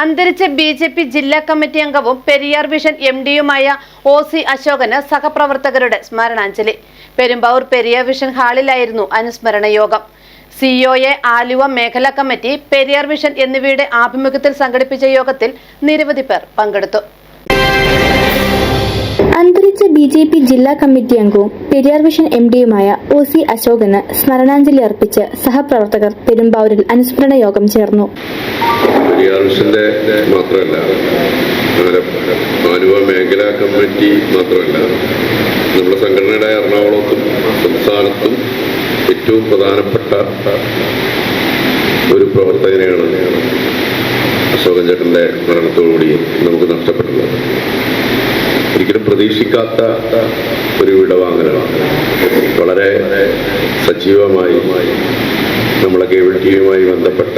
അന്തരിച്ച B J P ജില്ലാ committee അംഗവും പെരിയാർ വിഷൻ എം ഡിയുമായ ഒ സി അശോകന് സഹപ്രവർത്തകരുടെ സ്മരണാഞ്ജലി. പെരുമ്പാവൂർ പെരിയാർ വിഷൻ ഹാളിലായിരുന്നു അനുസ്മരണ യോഗം സിഒഎ ആലുവ മേഖലാ കമ്മിറ്റി പെരിയാർ വിഷൻ എന്നിവയുടെ ആഭിമുഖ്യത്തിൽ സംഘടിപ്പിച്ച യോഗത്തിൽ നിരവധി പേർ പങ്കെടുത്തു. അന്തരിച്ച ബി ജെ പി ജില്ലാ കമ്മിറ്റി അംഗവും പെരിയാർ വിഷൻ എം ഡിയുമായ ഒ സി അശോകന് സ്മരണാഞ്ജലി അർപ്പിച്ച് സഹപ്രവർത്തകർ പെരുമ്പാവൂരിൽ അനുസ്മരണ യോഗം ചേർന്നു. മിഷന്റെ മാത്രമല്ല അങ്ങനെ ആലുവ മേഖലാ കമ്മിറ്റി മാത്രമല്ല നമ്മുടെ സംഘടനയുടെ എറണാകുളത്തും സംസ്ഥാനത്തും ഏറ്റവും പ്രധാനപ്പെട്ട ഒരു പ്രവർത്തകനെയാണ് അശോകൻ ചേട്ടന്റെ മരണത്തോടുകൂടി നമുക്ക് നഷ്ടപ്പെടുന്നത്. ഒരിക്കലും പ്രതീക്ഷിക്കാത്ത ഒരു വിടവാങ്ങലാണ്. വളരെ സജീവമായി നമ്മളെ കേബിൾ ടി വിയുമായി ബന്ധപ്പെട്ട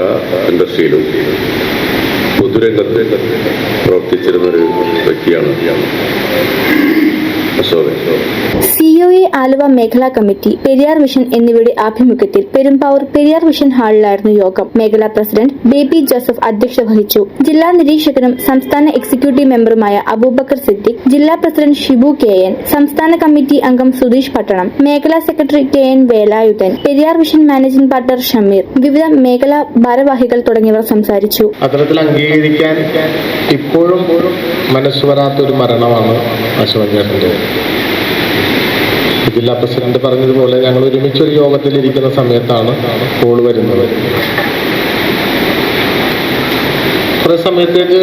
ഇൻഡസ്ട്രിയിലും പൊതുരംഗത്ത് പ്രവർത്തിച്ചിരുന്ന ഒരു വ്യക്തിയാണ് അശോകൻ സിഒഎ ആലുവ മേഖലാ കമ്മിറ്റി പെരിയാർ മിഷൻ എന്നിവയുടെ ആഭിമുഖ്യത്തിൽ പെരുമ്പാവൂർ പെരിയാർ മിഷൻ ഹാളിലായിരുന്നു യോഗം. മേഖലാ പ്രസിഡന്റ് ബേബി ജോസഫ് അധ്യക്ഷത വഹിച്ചു. ജില്ലാ നിരീക്ഷകനും സംസ്ഥാന എക്സിക്യൂട്ടീവ് മെമ്പറുമായ അബൂബക്കർ സിദ്ദിഖ് ജില്ലാ പ്രസിഡന്റ് ഷിബു കെ എൻ സംസ്ഥാന കമ്മിറ്റി അംഗം സുധീഷ് പട്ടണം മേഖലാ secretary K N Velayudhan Periyar mission managing partner Shameer വിവിധ മേഖലാ ഭാരവാഹികൾ തുടങ്ങിയവർ സംസാരിച്ചു. അത്തരത്തിൽ അംഗീകരിക്കാൻ ഇപ്പോഴും മനസ്സ് വരാത്തൊരു മരണമാണ് അശോക് ചേട്ടന്റെ. ജില്ലാ പ്രസിഡന്റ് പറഞ്ഞതുപോലെ ഞങ്ങൾ ഒരുമിച്ചൊരു യോഗത്തിൽ ഇരിക്കുന്ന സമയത്താണ് കോൾ വരുന്നത്. കുറേ സമയത്തേക്ക്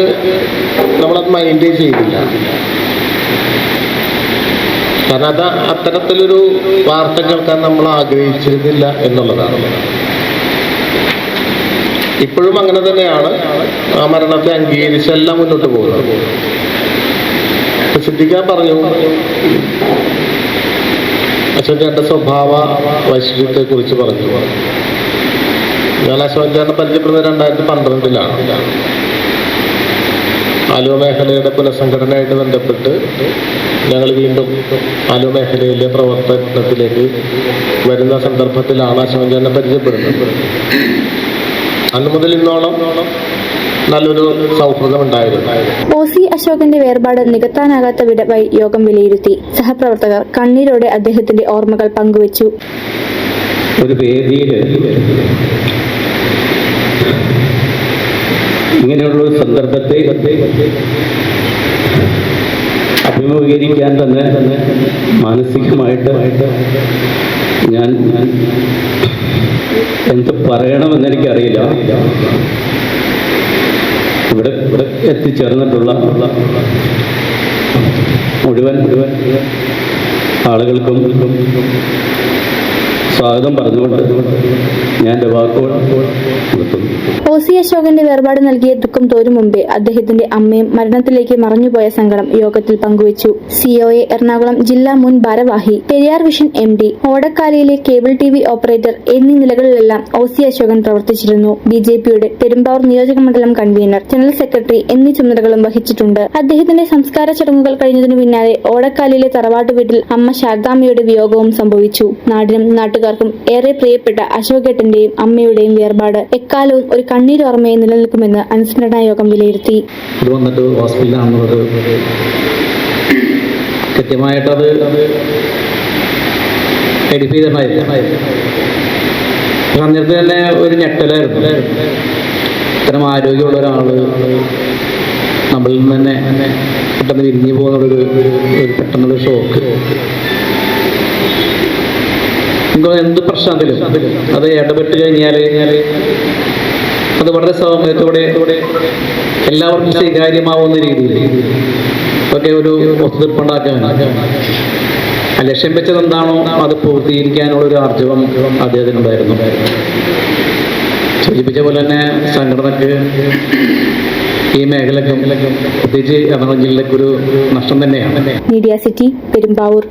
നമ്മളത് മൈൻഡ് ചെയ്തില്ല. കാരണം അത് അത്തരത്തിലൊരു വാർത്ത കേൾക്കാൻ നമ്മൾ ആഗ്രഹിച്ചിരുന്നില്ല എന്നുള്ളതാണ്. ഇപ്പോഴും അങ്ങനെ തന്നെയാണ്. ആ മരണത്തെ അംഗീകരിച്ചെല്ലാം മുന്നോട്ട് പോകുന്നത്. സിദ്ധിക്കാൻ പറഞ്ഞു അശോക് ചേട്ടന്റെ സ്വഭാവ വൈശിഷ്ട്യത്തെ കുറിച്ച് പറഞ്ഞു. ഞാൻ അശോകൻ ചേട്ടനെ പരിചയപ്പെടുന്നത് രണ്ടായിരത്തി പന്ത്രണ്ടിലാണ് ആലുവ മേഖലയുടെ പുനഃസംഘടനയായിട്ട് ബന്ധപ്പെട്ട് ഞങ്ങൾ വീണ്ടും ആലുവ മേഖലയിലെ പ്രവർത്തനത്തിലേക്ക് വരുന്ന സന്ദർഭത്തിലാണ് അശോകൻ ചേട്ടനെ പരിചയപ്പെടുന്നത്. അന്ന് മുതൽ ഇന്നോളം നല്ലൊരു സൗഹൃദം ഉണ്ടായിരുന്നു ഒ സി അശോകന്റെ വേർപാട് നികത്താനാകാത്ത വിടവായി യോഗം വിലയിരുത്തി. സഹപ്രവർത്തകർ കണ്ണീരോടെ അദ്ദേഹത്തിന്റെ ഓർമ്മകൾ പങ്കുവച്ചു. ഒരു വേദിയിൽ ഇങ്ങനെയുള്ള ഒരു സന്ദർഭത്തെ അഭിമുഖീകരിക്കാൻ തന്നെ തന്നെ മാനസികമായിട്ട് ഞാൻ ഞാൻ എന്ത് പറയണമെന്ന് എനിക്കറിയില്ല. ഇവിടെ ഇവിടെ എത്തിച്ചേർന്നിട്ടുള്ള മുഴുവൻ മുഴുവൻ ആളുകൾക്കും സ്വാഗതം പറഞ്ഞുകൊണ്ട് ഞാൻ എന്റെ വാക്കുകൾ നിർത്തുന്നു. സി അശോകന്റെ വേർപാട് നൽകിയ ദുഃഖം തോരും മുമ്പേ അദ്ദേഹത്തിന്റെ അമ്മയും മരണത്തിലേക്ക് മറഞ്ഞുപോയ സങ്കടം യോഗത്തിൽ പങ്കുവച്ചു. സിഒഎ എറണാകുളം ജില്ലാ മുൻ ഭാരവാഹി പെരിയാർ വിഷൻ എം ഡി ഓടക്കാലിയിലെ കേബിൾ ടി വി ഓപ്പറേറ്റർ എന്നീ നിലകളിലെല്ലാം ഒ സി അശോകൻ പ്രവർത്തിച്ചിരുന്നു. ബി ജെ പിയുടെ പെരുമ്പാവൂർ നിയോജക മണ്ഡലം കൺവീനർ ജനറൽ സെക്രട്ടറി എന്നീ ചുമതലകളും വഹിച്ചിട്ടുണ്ട്. അദ്ദേഹത്തിന്റെ സംസ്കാര ചടങ്ങുകൾ കഴിഞ്ഞതിനു പിന്നാലെ ഓടക്കാലിയിലെ തറവാട്ട് വീട്ടിൽ അമ്മ ശാരദാമ്മയുടെ വിയോഗവും സംഭവിച്ചു. നാടിനും നാട്ടുകാർക്കും ഏറെ പ്രിയപ്പെട്ട അശോകേട്ടന്റെയും അമ്മയുടെയും വേർപാട്. എക്കാലവും ഒരു കണ്ണീരോർമ്മയെ നിലനിൽക്കുമെന്ന് അനുസ്മരണ യോഗം വിലയിരുത്തി. ഇത് തന്നെ ഒരു ഞെട്ടലായിരുന്നു. ഇത്തരം ആരോഗ്യമുള്ള ഒരാൾ നമ്മളിൽ നിന്ന് തന്നെ പെട്ടെന്ന് വിരിഞ്ഞു പോകുന്നൊരു ഒരു പെട്ടെന്നൊരു ഷോക്ക്. നമുക്ക് എന്ത് പ്രശ്നത്തിലും അത് ഇടപെട്ട് കഴിഞ്ഞാൽ അത് വളരെ സൗമ്യത്തോടെ എല്ലാവർക്കും സ്വീകാര്യമാവുന്ന രീതിയിൽ ഒക്കെ ഒരു ഒത്തുതീർപ്പുണ്ടാക്കാൻ ലക്ഷ്യം വെച്ചത് എന്താണോ അത് പൂർത്തീകരിക്കാനുള്ള ഒരു ആർജവം അദ്ദേഹത്തിനുണ്ടായിരുന്നു. സൂചിപ്പിച്ച പോലെ തന്നെ സംഘടനക്ക് ഈ മേഖലക്കും പ്രത്യേകിച്ച് എറണാകുളം ജില്ലയ്ക്കൊരു നഷ്ടം തന്നെയാണ്. Media city Perumbavoor.